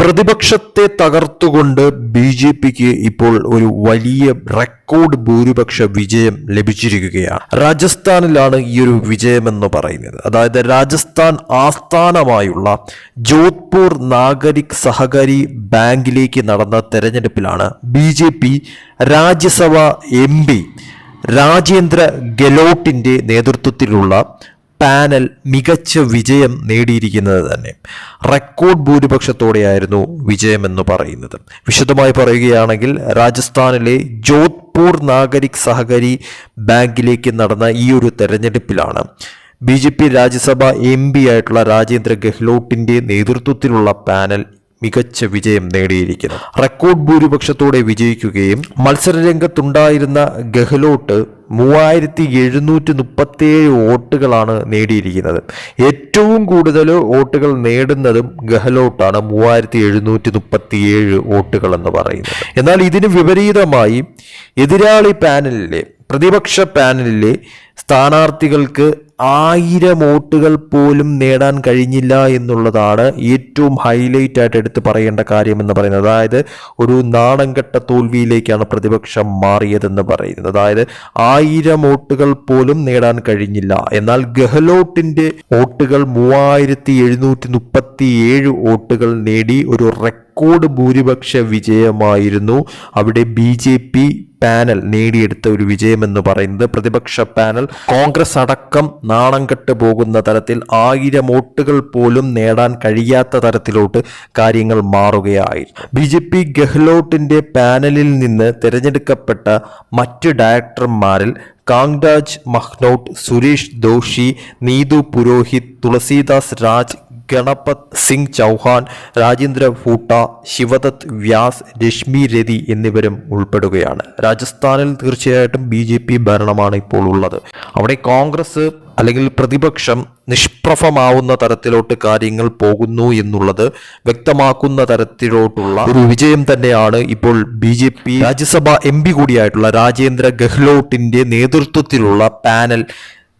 പ്രതിപക്ഷത്തെ തകർത്തുകൊണ്ട് B J പിക്ക് ഇപ്പോൾ ഒരു വലിയ റെക്കോർഡ് ഭൂരിപക്ഷ വിജയം ലഭിച്ചിരിക്കുകയാണ്. രാജസ്ഥാനിലാണ് ഈ ഒരു വിജയമെന്ന് പറയുന്നത്. അതായത് രാജസ്ഥാൻ ആസ്ഥാനമായുള്ള ജോധ്പൂർ നാഗരിക് സഹകാരി ബാങ്കിലേക്ക് നടന്ന തെരഞ്ഞെടുപ്പിലാണ് B J P Rajya Sabha M P Rajendra ഗെലോട്ടിന്റെ നേതൃത്വത്തിലുള്ള പാനൽ മികച്ച വിജയം നേടിയിരിക്കുന്നത് തന്നെ. റെക്കോർഡ് ഭൂരിപക്ഷത്തോടെയായിരുന്നു വിജയമെന്ന് പറയുന്നത്. വിശദമായി പറയുകയാണെങ്കിൽ രാജസ്ഥാനിലെ ജോധ്പൂർ നാഗരിക് സഹകരി ബാങ്കിലേക്ക് നടന്ന ഈ ഒരു തെരഞ്ഞെടുപ്പിലാണ് B J P Rajya Sabha M P ആയിട്ടുള്ള രാജേന്ദ്ര ഗെഹ്ലോട്ടിന്റെ നേതൃത്വത്തിലുള്ള പാനൽ മികച്ച വിജയം നേടിയിരിക്കുന്നു. റെക്കോർഡ് ഭൂരിപക്ഷത്തോടെ വിജയിക്കുകയും മത്സരരംഗത്തുണ്ടായിരുന്ന ഗെഹ്ലോട്ട് മൂവായിരത്തി എഴുന്നൂറ്റി മുപ്പത്തിയേഴ് വോട്ടുകളാണ് നേടിയിരിക്കുന്നത്. ഏറ്റവും കൂടുതൽ വോട്ടുകൾ നേടുന്നതും ഗെഹ്ലോട്ടാണ് മൂവായിരത്തി എഴുന്നൂറ്റി മുപ്പത്തിയേഴ് വോട്ടുകൾ എന്ന് പറയുന്നത്. എന്നാൽ ഇതിന് വിപരീതമായി എതിരാളി പാനലിലെ പ്രതിപക്ഷ പാനലിലെ സ്ഥാനാർത്ഥികൾക്ക് ആയിരം വോട്ടുകൾ പോലും നേടാൻ കഴിഞ്ഞില്ല എന്നുള്ളതാണ് ഏറ്റവും ഹൈലൈറ്റ് ആയിട്ട് എടുത്തു പറയേണ്ട കാര്യമെന്ന് പറയുന്നത്. അതായത് ഒരു നാടൻകെട്ട തോൽവിയിലേക്കാണ് പ്രതിപക്ഷം മാറിയതെന്ന് പറയുന്നത്. അതായത് ആയിരം വോട്ടുകൾ പോലും നേടാൻ കഴിഞ്ഞില്ല. എന്നാൽ ഗെഹ്ലോട്ടിന്റെ വോട്ടുകൾ മൂവായിരത്തി എഴുന്നൂറ്റി മുപ്പത്തി ഏഴ് വോട്ടുകൾ നേടി ഒരു റെക്കോർഡ് ഭൂരിപക്ഷ വിജയമായിരുന്നു. അവിടെ ബി ജെ പി പാനൽ നേടിയെടുത്ത ഒരു വിജയമെന്ന് പറയുന്നത്. പ്രതിപക്ഷ പാനൽ കോൺഗ്രസ് അടക്കം നാണം കെട്ട് പോകുന്ന തരത്തിൽ ആയിരം വോട്ടുകൾ പോലും നേടാൻ കഴിയാത്ത തരത്തിലോട്ട് കാര്യങ്ങൾ മാറുകയായിരുന്നു. ബി ജെ പി ഗെഹ്ലോട്ടിന്റെ പാനലിൽ നിന്ന് തിരഞ്ഞെടുക്കപ്പെട്ട മറ്റ് ഡയറക്ടർമാരിൽ കാങ്രാജ് മഹ്നോട്ട് സുരേഷ് ദോഷി നീതു പുരോഹിത് തുളസീദാസ് രാജ് ഗണപത് സിംഗ് ചൗഹാൻ രാജേന്ദ്ര ഭൂട്ട ശിവദത്ത് വ്യാസ് രശ്മി രതി എന്നിവരും ഉൾപ്പെടുകയാണ്. രാജസ്ഥാനിൽ തീർച്ചയായിട്ടും ബി ജെ പി ഭരണമാണ് ഇപ്പോൾ ഉള്ളത്. അവിടെ കോൺഗ്രസ് അല്ലെങ്കിൽ പ്രതിപക്ഷം നിഷ്പ്രഭമാവുന്ന തരത്തിലോട്ട് കാര്യങ്ങൾ പോകുന്നു എന്നുള്ളത് വ്യക്തമാക്കുന്ന തരത്തിലോട്ടുള്ള ഒരു വിജയം തന്നെയാണ് ഇപ്പോൾ B J P. Rajya Sabha M P കൂടിയായിട്ടുള്ള Rajendra ഗെഹ്ലോട്ടിന്റെ നേതൃത്വത്തിലുള്ള പാനൽ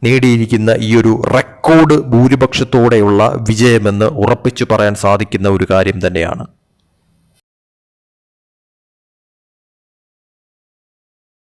നേടിയിരിക്കുന്ന ഈ ഒരു റെക്കോർഡ് ഭൂരിപക്ഷത്തോടെയുള്ള വിജയമെന്ന് ഉറപ്പിച്ചു പറയാൻ സാധിക്കുന്ന ഒരു കാര്യം തന്നെയാണ്.